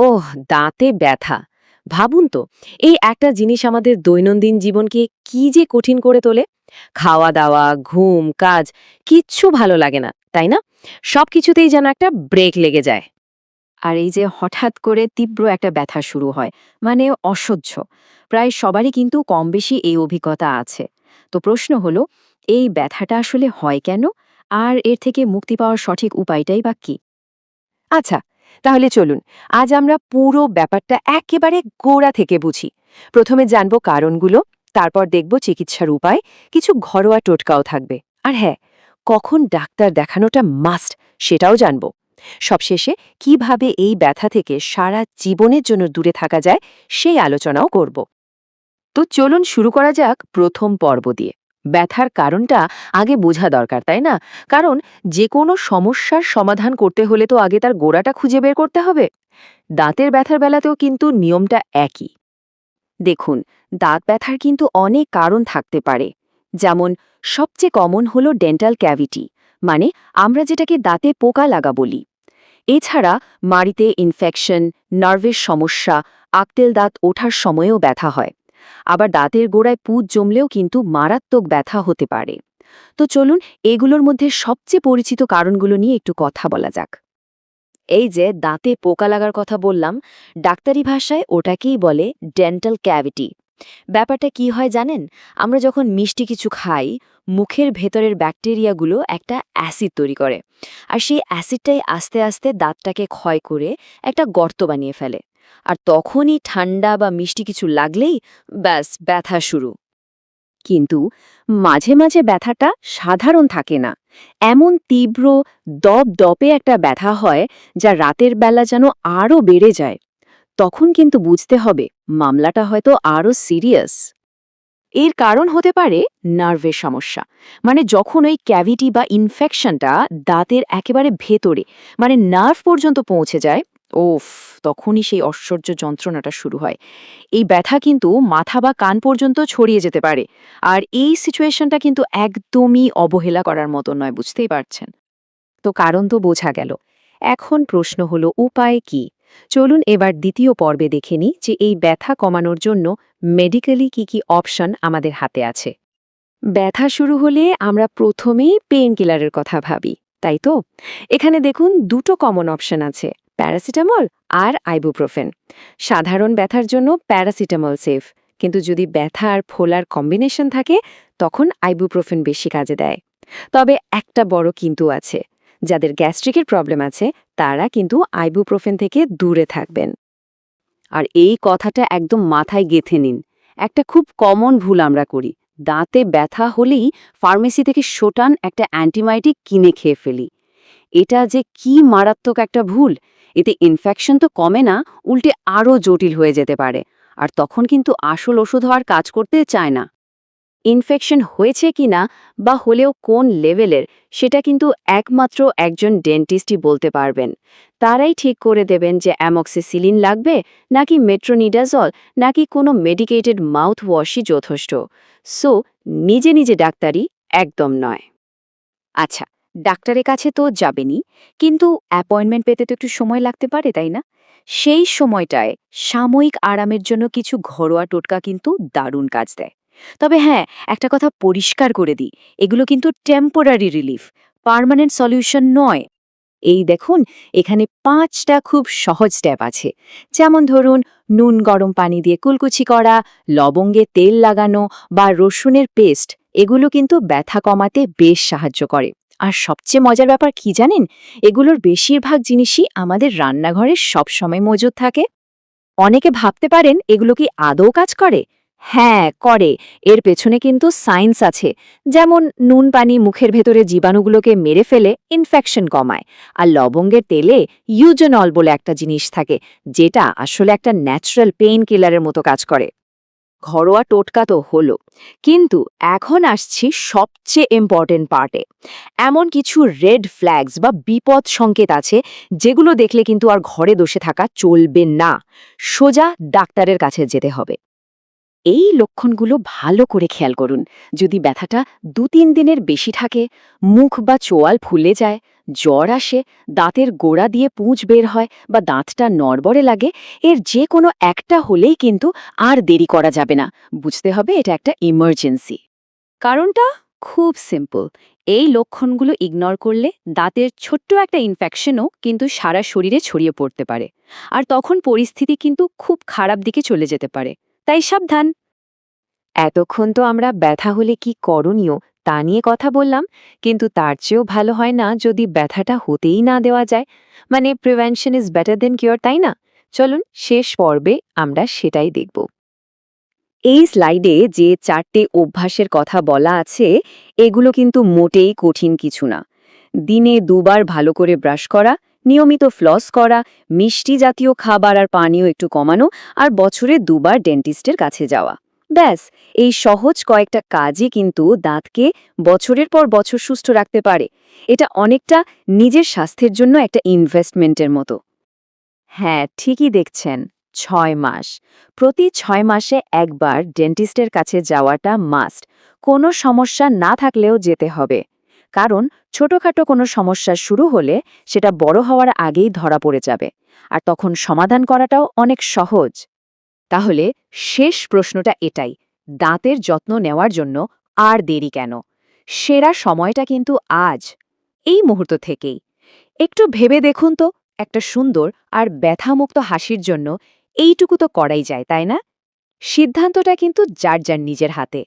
ওহ, দাঁতে ব্যথা। ভাবুন তো, এই একটা জিনিস আমাদের দৈনন্দিন জীবনকে কি যে কঠিন করে তোলে। খাওয়া দাওয়া ঘুম, কাজ, কিচ্ছু ভালো লাগে না, তাই না? সবকিছুতেই যেন একটা ব্রেক লেগে যায়। আর এই যে হঠাৎ করে তীব্র একটা ব্যথা শুরু হয় মানে অসহ্য। প্রায় সবারই কিন্তু কম বেশি এই অভিজ্ঞতা আছে। তো প্রশ্ন হলো, এই ব্যথাটা আসলে হয় কেন? আর এর থেকে মুক্তি পাওয়ার সঠিক উপায়টাই বা কি? আচ্ছা তাহলে চলুন, আজ আমরা পুরো ব্যাপারটা একেবারে গোড়া থেকে বুঝি। প্রথমে জানব কারণগুলো, তারপর দেখব চিকিৎসার উপায়, কিছু ঘরোয়া টোটকাও থাকবে। আর হ্যাঁ কখন ডাক্তার দেখানোটা মাস্ট সেটাও জানব। সবশেষে, কীভাবে এই ব্যথা থেকে সারা জীবনের জন্য দূরে থাকা যায়, সেই আলোচনাও করব। তো চলুন শুরু করা যাক প্রথম পর্ব দিয়ে। ব্যথার কারণটা আগে বোঝা দরকার, তাই না? কারণ যে কোনো সমস্যার সমাধান করতে হলে তো আগে তার গোড়াটা খুঁজে বের করতে হবে। দাঁতের ব্যথার বেলাতেও কিন্তু নিয়মটা একই। দেখুন, দাঁত ব্যথার কিন্তু অনেক কারণ থাকতে পারে। যেমন, সবচেয়ে কমন হল ডেন্টাল ক্যাভিটি মানে আমরা যেটাকে দাঁতে পোকা লাগা বলি। এছাড়া মাড়িতে ইনফেকশন, নার্ভের সমস্যা আক্তেল দাঁত ওঠার সময়েও ব্যথা হয়। আবার দাঁতের গোড়ায় পুঁজ জমলেও কিন্তু মারাত্মক ব্যথা হতে পারে। তো চলুন এগুলোর মধ্যে সবচেয়ে পরিচিত কারণগুলো নিয়ে একটু কথা বলা যাক। এই যে দাঁতে পোকা লাগার কথা বললাম, ডাক্তারি ভাষায় ওটাকেই বলে ডেন্টাল ক্যাভিটি। ব্যাপারটা কি হয় জানেন? আমরা যখন মিষ্টি কিছু খাই, মুখের ভেতরের ব্যাকটেরিয়াগুলো একটা অ্যাসিড তৈরি করে। আর সেই অ্যাসিডটাই আস্তে আস্তে দাঁতটাকে ক্ষয় করে একটা গর্ত বানিয়ে ফেলে। আর তখনই ঠান্ডা বা মিষ্টি কিছু লাগলেই ব্যাস, ব্যথা শুরু। কিন্তু মাঝে মাঝে ব্যথাটা সাধারণ থাকে না। এমন তীব্র দপ দপে একটা ব্যথা হয় যা রাতের বেলা যেন আরও বেড়ে যায়। তখন কিন্তু বুঝতে হবে মামলাটা হয়তো আরও সিরিয়াস। এর কারণ হতে পারে নার্ভের সমস্যা। মানে যখন ওই ক্যাভিটি বা ইনফেকশনটা দাঁতের একেবারে ভেতরে মানে নার্ভ পর্যন্ত পৌঁছে যায় ওফ, তখনই সেই ঐশ্বর্য যন্ত্রণাটা শুরু হয়। এই ব্যথা কিন্তু মাথা বা কান পর্যন্ত ছড়িয়ে যেতে পারে। আর এই সিচুয়েশনটা কিন্তু একদমই অবহেলা করার মতো নয়, বুঝতেই পারছেন? তো কারণ তো বোঝা গেল। এখন প্রশ্ন হলো, উপায় কি? চলুন এবার দ্বিতীয় পর্বে দেখে নিই যে এই ব্যথা কমানোর জন্য মেডিকেলি কি কি অপশন আমাদের হাতে আছে। ব্যথা শুরু হলে আমরা প্রথমেই পেইন কিলারের কথা ভাবি, তাই তো? এখানে দেখুন, দুটো কমন অপশন আছে। প্যারাসিটামল আর আইবুপ্রোফেন। সাধারণ ব্যথার জন্য প্যারাসিটামল সেফ। কিন্তু যদি ব্যথা আর ফোলার কম্বিনেশন থাকে, তখন আইবুপ্রোফেন বেশি কাজে দেয়। তবে একটা বড় কিন্তু আছে। যাদের গ্যাস্ট্রিকের প্রবলেম আছে, তারা কিন্তু আইবুপ্রোফেন থেকে দূরে থাকবেন। আর এই কথাটা একদম মাথায় গেথে নিন। একটা খুব কমন ভুল আমরা করি। দাঁতে ব্যথা হলেই ফার্মেসি থেকে শোটান একটা অ্যান্টিবায়োটিক কিনে খেয়ে ফেলি। এটা যে কি মারাত্মক একটা ভুল! এতে ইনফেকশন তো কমে না, উল্টে আরও জটিল হয়ে যেতে পারে। আর তখন কিন্তু আসল ওষুধ হওয়ার কাজ করতে চায় না। ইনফেকশন হয়েছে কিনা বা হলেও কোন লেভেলের সেটা কিন্তু একমাত্র একজন ডেন্টিস্টই বলতে পারবেন। তারাই ঠিক করে দেবেন যে অ্যামক্সিসিলিন লাগবে, নাকি মেট্রোনিডাজল নাকি কোনো মেডিকেটেড মাউথ ওয়াশই যথেষ্ট। সো নিজে নিজে ডাক্তারি একদম নয়। আচ্ছা ডাক্তারের কাছে তো যাবেনই কিন্তু অ্যাপয়েন্টমেন্ট পেতে তো একটু সময় লাগতে পারে, তাই না? সেই সময়টায় সাময়িক আরামের জন্য কিছু ঘরোয়া টোটকা কিন্তু দারুণ কাজ দেয়। তবে হ্যাঁ একটা কথা পরিষ্কার করে দিই, এগুলো কিন্তু টেম্পোরারি রিলিফ পার্মানেন্ট সলিউশন নয়। এই দেখুন, এখানে পাঁচটা খুব সহজ স্টেপ আছে। যেমন ধরুন, নুন গরম পানি দিয়ে কুলকুচি করা, লবঙ্গে তেল লাগানো বা রসুনের পেস্ট এগুলো কিন্তু ব্যথা কমাতে বেশ সাহায্য করে। আর সবচেয়ে মজার ব্যাপার কি জানেন? এগুলোর বেশিরভাগ জিনিসই আমাদের রান্নাঘরে সবসময় মজুদ থাকে। অনেকে ভাবতে পারেন এগুলো কি আদৌ কাজ করে? হ্যাঁ করে। এর পেছনে কিন্তু সায়েন্স আছে। যেমন নুন পানি মুখের ভেতরে জীবাণুগুলোকে মেরে ফেলে, ইনফেকশন কমায়। আর লবঙ্গের তেলে ইউজেনল বলে একটা জিনিস থাকে, যেটা আসলে একটা ন্যাচারাল পেইন কিলারের মতো কাজ করে। ঘরোয়া টোটকা তো হলো। কিন্তু এখন আসছি সবচেয়ে ইম্পর্টেন্ট পার্টে এমন কিছু রেড ফ্ল্যাগস বা বিপদ সংকেত আছে যেগুলো দেখলে কিন্তু আর ঘরে দোষে থাকা চলবে না। সোজা ডাক্তারের কাছে যেতে হবে। এই লক্ষণগুলো ভালো করে খেয়াল করুন। যদি ব্যথাটা দু তিন দিনের বেশি থাকে, মুখ বা চোয়াল ফুলে যায়, জ্বর আসে, দাঁতের গোড়া দিয়ে পুঁজ বের হয় বা দাঁতটা নড়বড়ে লাগে, এর যে কোনো একটা হলেই কিন্তু আর দেরি করা যাবে না। বুঝতে হবে এটা একটা ইমার্জেন্সি কারণটা? খুব সিম্পল এই লক্ষণগুলো ইগনোর করলে দাঁতের ছোট্ট একটা ইনফেকশনও কিন্তু সারা শরীরে ছড়িয়ে পড়তে পারে। আর তখন পরিস্থিতি কিন্তু খুব খারাপ দিকে চলে যেতে পারে। তাই সাবধান। এতক্ষণ তো আমরা ব্যথা হলে কি করণীয়, তা নিয়ে কথা বললাম, কিন্তু তার চেয়েও ভালো হয় না যদি ব্যথাটা হতেই না দেওয়া যায়। মানে prevention is better than cure তাই না? চলুন শেষ পর্বে আমরা সেটাই দেখব। এই স্লাইডে যে চারটে অভ্যাসের কথা বলা আছে, এগুলো কিন্তু মোটেই কঠিন কিছু না। দিনে দুবার ভালো করে ব্রাশ করা নিয়মিত ফ্লস করা, মিষ্টি জাতীয় খাবার আর পানীয় একটু কমানো আর বছরে দুবার ডেন্টিস্টের কাছে যাওয়া। ব্যাস, এই সহজ কয়েকটা কাজই কিন্তু দাঁতকে বছরের পর বছর সুস্থ রাখতে পারে। এটা অনেকটা নিজের স্বাস্থ্যের জন্য একটা ইনভেস্টমেন্টের মতো। হ্যাঁ ঠিকই দেখছেন, ছয় মাস। প্রতি ছয় মাসে একবার ডেন্টিস্টের কাছে যাওয়াটা মাস্ট কোনো সমস্যা না থাকলেও যেতে হবে। কারণ ছোটখাটো কোনো সমস্যা শুরু হলে সেটা বড় হওয়ার আগেই ধরা পড়ে যাবে, আর তখন সমাধান করাটাও অনেক সহজ। তাহলে শেষ প্রশ্নটা এটাই, দাঁতের যত্ন নেওয়ার জন্য আর দেরি কেন? সেরা সময়টা কিন্তু আজ, এই মুহূর্ত থেকেই। একটু ভেবে দেখুন তো, একটা সুন্দর আর ব্যথামুক্ত হাসির জন্য এইটুকু তো করাই যায়, তাই না? সিদ্ধান্তটা কিন্তু যার যার নিজের হাতে।